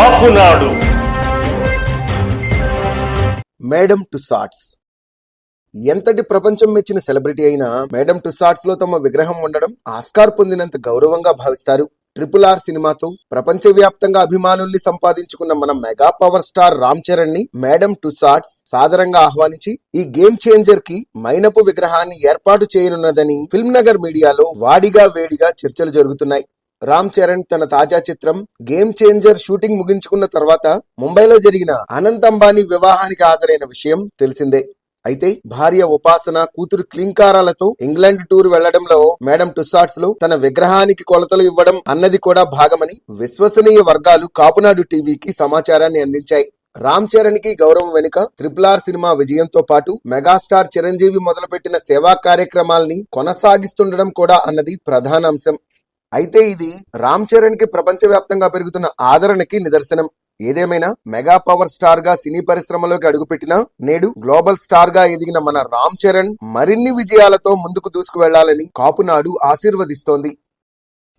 Kapunadu madam to SATS ఎంతటి ప్రపంచం మెచ్చిన సెలబ్రిటీ అయినా మేడం టు సాట్స్లో తమ విగ్రహం ఉండడం ఆస్కార్ పొందినంత గౌరవంగా భావిస్తారు. ట్రిపుల్ ఆర్ సినిమాతో ప్రపంచవ్యాప్తంగా అభిమానుల్ని సంపాదించుకున్న మన మెగా పవర్ స్టార్ రామ్ చరణ్ని మేడం టు సాట్స్ సాదరంగా ఆహ్వానించి ఈ గేమ్ చేంజర్కి మైనపు విగ్రహాన్ని ఏర్పాటు చేయనున్నదని ఫిల్మ్ నగర్ మీడియాలో వాడిగా వేడిగా చర్చలు జరుగుతున్నాయి. రామ్ చరణ్ తన తాజా చిత్రం గేమ్ చేంజర్ షూటింగ్ ముగించుకున్న తర్వాత ముంబైలో జరిగిన అనంత్ అంబానీ వివాహానికి హాజరైన విషయం తెలిసిందే. అయితే భార్య ఉపాసన కూతురు క్లింకారాలతో ఇంగ్లాండ్ టూర్ వెళ్ళడంలో మేడం టుస్సాట్స్లో తన విగ్రహానికి కొలతలు ఇవ్వడం అన్నది కూడా భాగమని విశ్వసనీయ వర్గాలు కాపునాడు టీవీకి సమాచారాన్ని అందించాయి. రామ్ చరణ్కి గౌరవం వెనుక ట్రిపుల్ ఆర్ సినిమా విజయంతో పాటు మెగాస్టార్ చిరంజీవి మొదలుపెట్టిన సేవా కార్యక్రమాల్ని కొనసాగిస్తుండడం కూడా అన్నది ప్రధాన అంశం అయితే ఇది రామ్ చరణ్కి ప్రపంచవ్యాప్తంగా పెరుగుతున్న ఆదరణకి నిదర్శనం. ఏదేమైనా మెగా పవర్ స్టార్గా సినీ పరిశ్రమలోకి అడుగుపెట్టినా నేడు గ్లోబల్ స్టార్గా ఎదిగిన మన రామ్ చరణ్ మరిన్ని విజయాలతో ముందుకు దూసుకువెళ్ళాలని Kapunadu ఆశీర్వదిస్తోంది.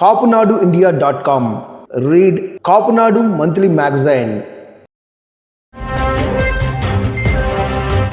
kapunaduindia.com. Read Kapunadu Monthly Magazine.